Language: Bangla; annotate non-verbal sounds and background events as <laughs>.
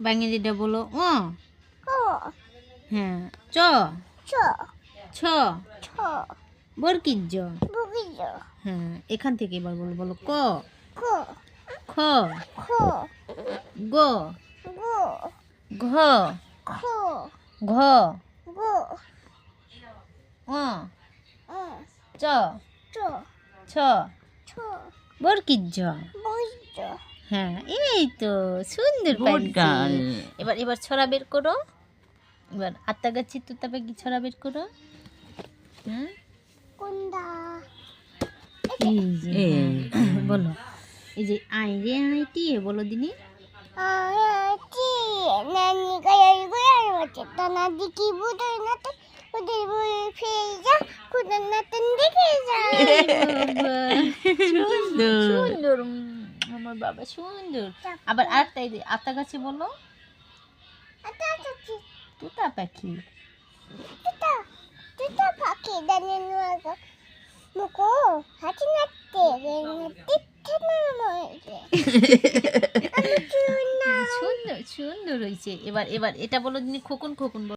বাঙালিটা বলো ও। হ্যাঁ চ। চ। ছ। ছ। বরকির জ হ্যাঁ এখান থেকে এবার বলো বলো ক। খ। খ। গ। ঘ। ঘ। চ। চ। ছ বরকির জ হ্যাঁ এই তো সুন্দর পাইছি। এবার এবার ছড়া বের করো। এবার আত্মা গাছি তুতা পাখি ছড়া বের করো? হুম কুন্দা এই যে হ্যাঁ, বলো। এই যে আই রে আইটি বলো দিনি। সুন্দর। আমার বাবা সুন্দর। আবার আরেকটা এই যে আত্মা গাছে বলো। আতা আতা তুতা পাখি। তুতা পাখি দানে মুকো হাতি নাতে <laughs> সুন্দর সুন্দর হয়েছে এবার এবার এটা বলো দিনি খোকন খোকন